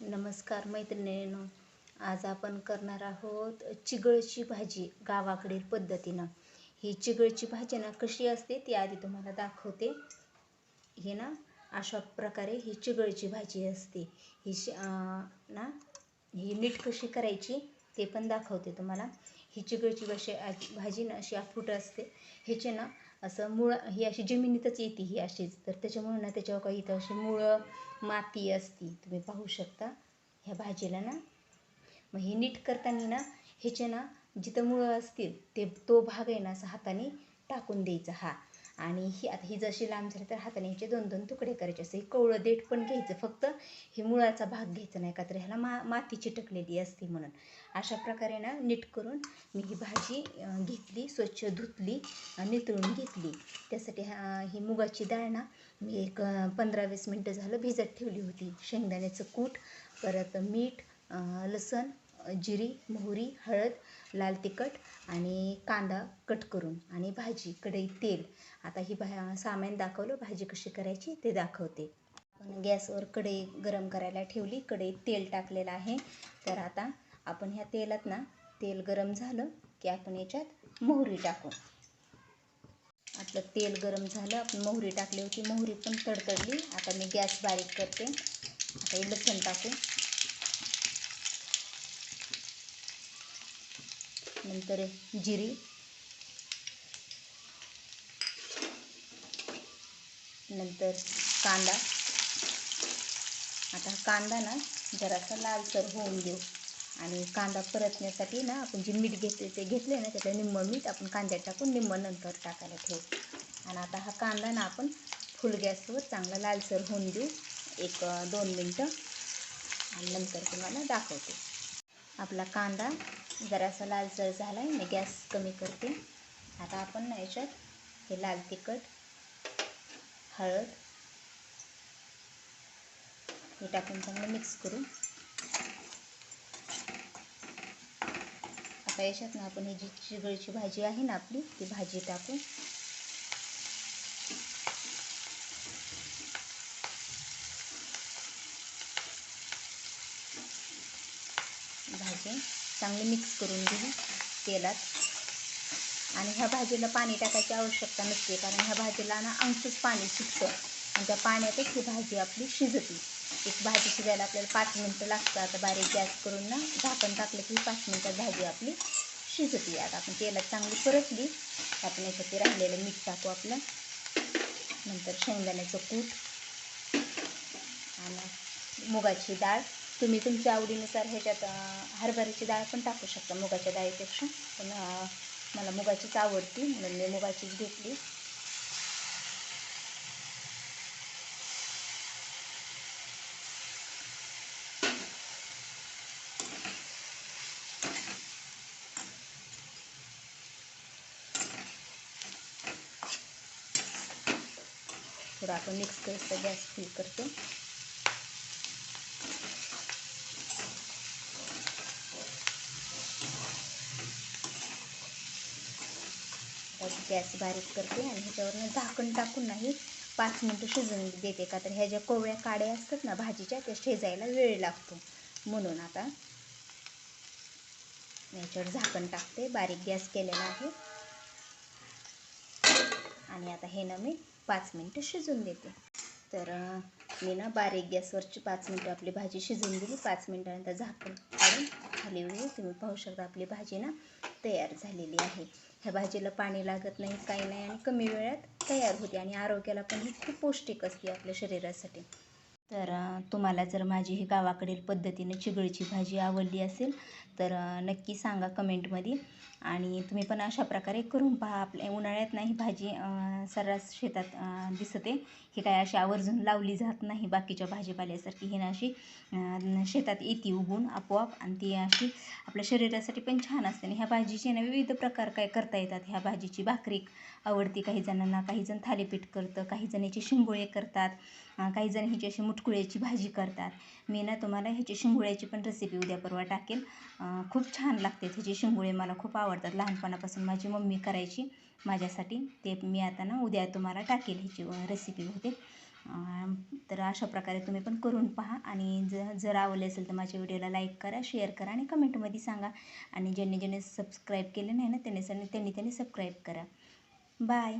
नमस्कार मैत्रिणींनो आज आपण करणार आहोत चिगळची भाजी गावाकडील पद्धतीनं. ही चिगळची भाजी ना कशी असते ती आधी तुम्हाला दाखवते. हे ना अशा प्रकारे ही चिगळची भाजी असते. ही श ना ही नीट कशी करायची ते पण दाखवते तुम्हाला. ही चिगळची भाषे भाजी ना अशी अफूट असते. ह्याचे ना असं मुळं ही अशी जमिनीतच येते ही अशीच. तर त्याच्यामुळे ना त्याच्यावर काही इथं अशी मुळं माती असती. तुम्ही पाहू शकता ह्या भाजीला ना. मग हे नीट करताना ना ह्याचे ना जिथं मुळं असतील ते तो भाग आहे ना असं हाताने टाकून द्यायचा हा. आणि ही आता ही जशी लांब झाली तर हाताने ह्याचे दोन दोन तुकडे करायचे असं ही कवळं देठ पण घ्यायचं फक्त. हे मुळाचा भाग घ्यायचा नाही का तर ह्याला मा माती चिटकलेली असते म्हणून. अशा प्रकारे ना नीट करून मी ही भाजी घेतली स्वच्छ धुतली नितळून घेतली. त्यासाठी ही मुगाची डाळ ना मी एक पंधरा वीस मिनटं झालं भिजत ठेवली होती. शेंगदाण्याचं कूट परत मीठ लसूण लसण जिरी मोहरी हळद लाल तिखट आणि कांदा कट करून आणि भाजी कढईत तेल. आता ही भा सामान दाखवलं भाजी कशी करायची ते दाखवते. आपण गॅसवर कढई गरम करायला ठेवली कढईत तेल टाकलेलं आहे. तर आता आपण ह्या तेलात ना तेल गरम झालं की आपण याच्यात मोहरी टाकू. आपलं तेल गरम झालं आपण मोहरी टाकली होती मोहरी पण तडतडली. आता मी गॅस बारीक करते. आता हे लसण टाकू. नंतर जिरी. नंतर कांदा. आता कांदा ना जरासा लालसर होऊन देऊ आणि कांदा परतण्यासाठी ना आपण जे मीठ घेतले ते घेतले ना त्याचं निम्म मीठ आपण कांद्यात टाकून निम्मं नंतर टाकायला ठेवू. आणि आता हा कांदा ना आपण फुल गॅसवर चांगला लालसर होऊन देऊ एक दोन मिनटं. आणि नंतर तुम्हाला दाखवते. आपला कांदा जरासा लालसर झाला आहे मी गॅस कमी करते. आता आपण ना याच्यात हे लाल तिखट हळद हे टाकून चांगलं मिक्स करू. आता याच्यात ना आपण ही जी चिगळीची भाजी आहे ना आपली ती भाजी टाकू. भाजी. चांगली मिक्स करून घेऊ तेलात. आणि ह्या भाजीला पाणी टाकायची आवश्यकता नसते कारण ह्या भाजीला ना अंशच पाणी सुटतं. आणि त्या पाण्यातच ही भाजी आपली शिजते. एक भाजी शिजायला आपल्याला पाच मिनटं लागतं आता बारीक गॅस करून ना झाकण टाकलं की पाच मिनटात भाजी आपली शिजते. आता आपण तेलात चांगली परतली. आपण याच्यात राहिलेलं मीठ टाकू आपलं. नंतर शेंगदाण्याचं कूट आणि मुगाची डाळ. तुम्ही तुमच्या आवडीनुसार ह्याच्यात हरभऱ्याची डाळ पण टाकू शकता मुगाच्या डाळीपेक्षा. पण मला मुगाचीच आवडती म्हणून मी मुगाचीच घेतली. थोडं आपण मिक्स करतो गॅस फुल करतो. गॅस बारीक करते आणि ह्याच्यावरनं झाकण टाकून नाही पाच मिनटं शिजून देते. का तर ह्या ज्या कोवळ्या काड्या असतात ना भाजीच्या त्या शिजायला वेळ लागतो. म्हणून आता याच्यावर झाकण टाकते. बारीक गॅस केलेला आहे. आणि आता हे ना मी पाच मिनटं शिजून देते. तर मी ना बारीक गॅसवरची पाच मिनटं आपली भाजी शिजवून दिली. पाच मिनटानंतर झाकण काढून खाली वेळी तुम्ही पाहू शकता आपली भाजी ना तयार झालेली आहे. ह्या भाजीला पाणी लागत नाही काही नाही आणि कमी वेळात तयार होते आणि आरोग्याला पण ही खूप पौष्टिक असते आपल्या शरीरासाठी. तर तुम्हाला जर माझी ही गावाकडील पद्धतीने चिगळीची भाजी आवडली असेल तर नक्की सांगा कमेंटमध्ये. आणि तुम्ही पण अशा प्रकारे करून पहा आपल्या उन्हाळ्यात नाही भाजी सर्रास शेतात दिसते. ही काय अशी आवर्जून लावली जात नाही बाकीच्या भाजीपाल्यासारखी ही ना अशी शेतात येते उगून आपोआप. आणि ती अशी आपल्या शरीरासाठी पण छान असते. आणि ह्या भाजीचे ना विविध प्रकार काय करता येतात. ह्या भाजीची भाकरी आवडती काही जणांना काही जण थालीपीठ करतं काही जण याचे शिंगोळे करतात. काहीजण काही जण ह्याची अशी मुटकुळ्याची भाजी करतात. मी ना तुम्हाला ह्याची शिंगोळ्याची पण रेसिपी उद्या परवा टाकेल. खूप छान लागते ह्याचे शिंगोळे मला खूप आवडतात. लहानपणापासून माझी मम्मी करायची माझ्यासाठी. ते मी आता ना उद्या तुम्हाला टाकेल ह्याची रेसिपी होते तर अशा प्रकारे तुम्ही पण करून पहा आणि ज जर आवडले असेल तर माझ्या व्हिडिओला लाईक करा शेअर करा आणि कमेंटमध्ये सांगा. आणि ज्यांनी ज्यांनी सबस्क्राईब केले नाही ना त्यांनी त्यांनी त्यांनी सबस्क्राईब करा. बाय